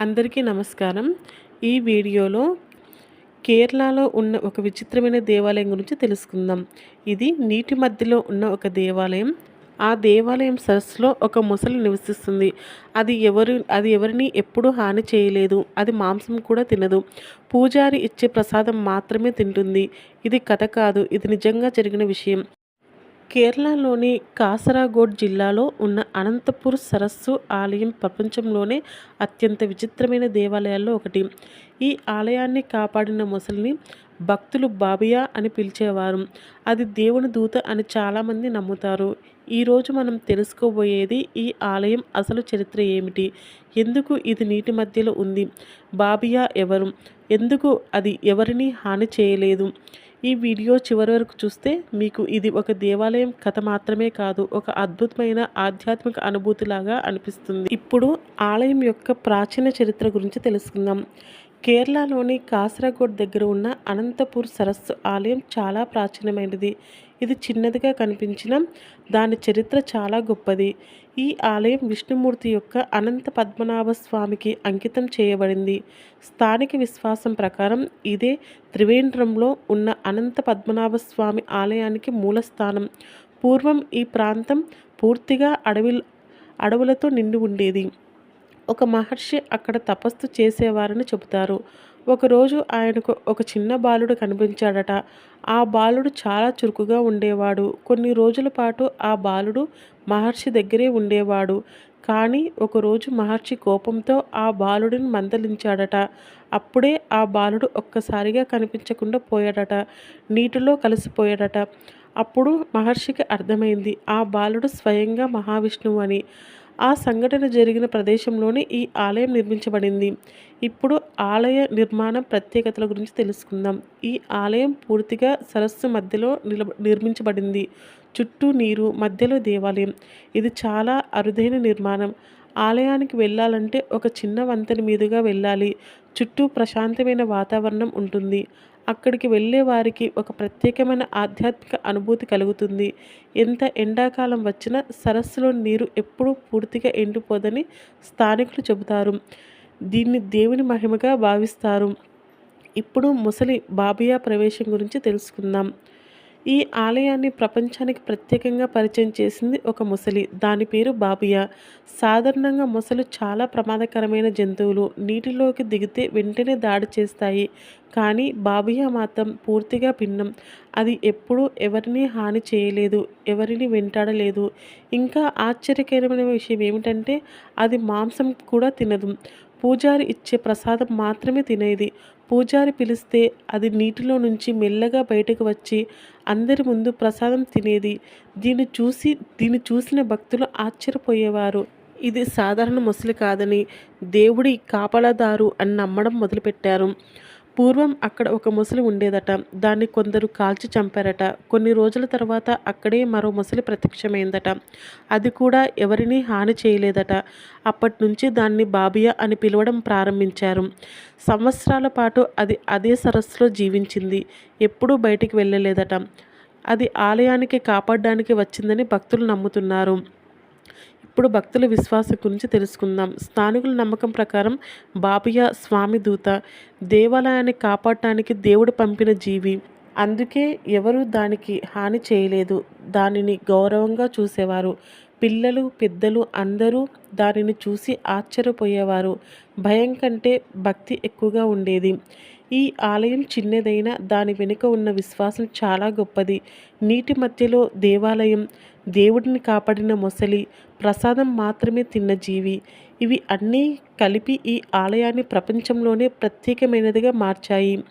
అందరికీ నమస్కారం. ఈ వీడియోలో కేరళలో ఉన్న ఒక విచిత్రమైన దేవాలయం గురించి తెలుసుకుందాం. ఇది నీటి మధ్యలో ఉన్న ఒక దేవాలయం. ఆ దేవాలయం సరస్సులో ఒక ముసలి నివసిస్తుంది. అది ఎవరు అది ఎవరిని ఎప్పుడూ హాని చేయలేదు. అది మాంసం కూడా తినదు. పూజారి ఇచ్చే ప్రసాదం మాత్రమే తింటుంది. ఇది కథ కాదు. ఇది నిజంగా జరిగిన విషయం. కేరళలోని కాసరగోడ్ జిల్లాలో ఉన్న అనంతపూర్ సరస్సు ఆలయం ప్రపంచంలోనే అత్యంత విచిత్రమైన దేవాలయాల్లో ఒకటి. ఈ ఆలయాన్ని కాపాడిన మొసలిని భక్తులు బాబియా అని పిలిచేవారు. అది దేవుని దూత అని చాలామంది నమ్ముతారు. ఈరోజు మనం తెలుసుకోబోయేది ఈ ఆలయం అసలు చరిత్ర ఏమిటి? ఎందుకు ఇది నీటి మధ్యలో ఉంది? బాబియా ఎవరు? ఎందుకు అది ఎవరిని హాని చేయలేదు? ఈ వీడియో చివరి వరకు చూస్తే మీకు ఇది ఒక దేవాలయం కథ మాత్రమే కాదు ఒక అద్భుతమైన ఆధ్యాత్మిక అనుభూతిలాగా అనిపిస్తుంది. ఇప్పుడు ఆలయం యొక్క ప్రాచీన చరిత్ర గురించి తెలుసుకుందాం. కేరళలోని కాసరగోడ్ దగ్గర ఉన్న అనంతపూర్ సరస్సు ఆలయం చాలా ప్రాచీనమైనది. ఇది చిన్నదిగా కనిపించిన దాని చరిత్ర చాలా గొప్పది. ఈ ఆలయం విష్ణుమూర్తి యొక్క అనంత పద్మనాభ స్వామికి అంకితం చేయబడింది. స్థానిక విశ్వాసం ప్రకారం ఇదే త్రివేంద్రంలో ఉన్న అనంత పద్మనాభ స్వామి ఆలయానికి మూలస్థానం పూర్వం ఈ ప్రాంతం పూర్తిగా అడవి అడవులతో నిండి ఉండేది. ఒక మహర్షి అక్కడ తపస్సు చేసేవారని చెబుతారు. ఒకరోజు ఆయనకు ఒక చిన్న బాలుడు కనిపించాడట. ఆ బాలుడు చాలా చురుకుగా ఉండేవాడు. కొన్ని రోజుల పాటు ఆ బాలుడు మహర్షి దగ్గరే ఉండేవాడు. కానీ ఒకరోజు మహర్షి కోపంతో ఆ బాలుడిని మందలించాడట. అప్పుడే ఆ బాలుడు ఒక్కసారిగా కనిపించకుండా పోయాడట. నీటిలో కలిసిపోయాడట. అప్పుడు మహర్షికి అర్థమైంది ఆ బాలుడు స్వయంగా మహావిష్ణువు అని. ఆ సంఘటన జరిగిన ప్రదేశంలోనే ఈ ఆలయం నిర్మించబడింది. ఇప్పుడు ఆలయ నిర్మాణ ప్రత్యేకతల గురించి తెలుసుకుందాం. ఈ ఆలయం పూర్తిగా సరస్సు మధ్యలో నిర్మించబడింది. చుట్టూ నీరు మధ్యలో దేవాలయం. ఇది చాలా అరుదైన నిర్మాణం. ఆలయానికి వెళ్ళాలంటే ఒక చిన్న వంతెన మీదుగా వెళ్ళాలి. చుట్టూ ప్రశాంతమైన వాతావరణం ఉంటుంది. అక్కడికి వెళ్ళే వారికి ఒక ప్రత్యేకమైన ఆధ్యాత్మిక అనుభూతి కలుగుతుంది. ఎంత ఎండాకాలం వచ్చినా సరస్సులో నీరు ఎప్పుడూ పూర్తిగా ఎండిపోదని స్థానికులు చెబుతారు. దీన్ని దేవుని మహిమగా భావిస్తారు. ఇప్పుడు ముసలి బాబియా ప్రవేశం గురించి తెలుసుకుందాం. ఈ ఆలయాన్ని ప్రపంచానికి ప్రత్యేకంగా పరిచయం చేసింది ఒక ముసలి. దాని పేరు బాబియా. సాధారణంగా మొసలు చాలా ప్రమాదకరమైన జంతువులు. నీటిలోకి దిగితే వెంటనే దాడి చేస్తాయి. కానీ బాబియా మాత్రం పూర్తిగా భిన్నం. అది ఎప్పుడూ ఎవరిని హాని చేయలేదు ఎవరిని వెంటాడలేదు. ఇంకా ఆశ్చర్యకరమైన విషయం ఏమిటంటే అది మాంసం కూడా తినదు. పూజారి ఇచ్చే ప్రసాదం మాత్రమే తినేది. పూజారి పిలిస్తే అది నీటిలో నుంచి మెల్లగా బయటకు వచ్చి అందరి ముందు ప్రసాదం తినేది. దీన్ని చూసి దీన్ని చూసిన భక్తులు ఆశ్చర్యపోయేవారు. ఇది సాధారణ ముసలి కాదని దేవుడి కాపలదారు అని నమ్మడం మొదలుపెట్టారు. పూర్వం అక్కడ ఒక ముసలి ఉండేదట. దాన్ని కొందరు కాల్చి చంపారట. కొన్ని రోజుల తర్వాత అక్కడే మరో ముసలి ప్రత్యక్షమైందట. అది కూడా ఎవరినీ హాని చేయలేదట. అప్పటి నుంచి దాన్ని బాబియా అని పిలవడం ప్రారంభించారు. సంవత్సరాల పాటు అది అదే సరస్సులో జీవించింది. ఎప్పుడూ బయటికి వెళ్ళలేదట. అది ఆలయానికి కాపాడడానికి వచ్చిందని భక్తులు నమ్ముతున్నారు. ఇప్పుడు భక్తుల విశ్వాసం గురించి తెలుసుకుందాం. స్థానికుల నమ్మకం ప్రకారం బాబియా స్వామి దూత దేవాలయాన్ని కాపాడటానికి దేవుడు పంపిన జీవి. అందుకే ఎవరు దానికి హాని చేయలేదు. దానిని గౌరవంగా చూసేవారు. పిల్లలు పెద్దలు అందరూ దానిని చూసి ఆశ్చర్యపోయేవారు. భయం కంటే భక్తి ఎక్కువగా ఉండేది. ఈ ఆలయం చిన్నదైన దాని వెనుక ఉన్న విశ్వాసం చాలా గొప్పది. నీటి మధ్యలో దేవాలయం దేవుడిని కాపాడిన మొసలి ప్రసాదం మాత్రమే తిన్న జీవి. ఇవి అన్నీ కలిపి ఈ ఆలయాన్ని ప్రపంచంలోనే ప్రత్యేకమైనదిగా మార్చాయి.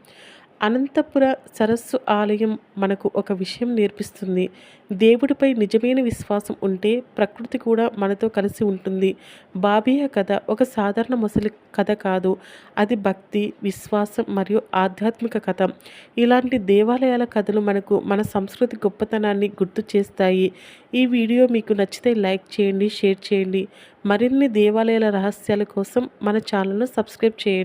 అనంతపుర సరస్సు ఆలయం మనకు ఒక విషయం నేర్పిస్తుంది. దేవుడిపై నిజమైన విశ్వాసం ఉంటే ప్రకృతి కూడా మనతో కలిసి ఉంటుంది. బాబియా కథ ఒక సాధారణ ముసలి కథ కాదు. అది భక్తి విశ్వాసం మరియు ఆధ్యాత్మిక కథ. ఇలాంటి దేవాలయాల కథలు మనకు మన సంస్కృతి గొప్పతనాన్ని గుర్తు చేస్తాయి. ఈ వీడియో మీకు నచ్చితే లైక్ చేయండి షేర్ చేయండి. మరిన్ని దేవాలయాల రహస్యాల కోసం మన ఛానల్ను సబ్స్క్రైబ్ చేయండి.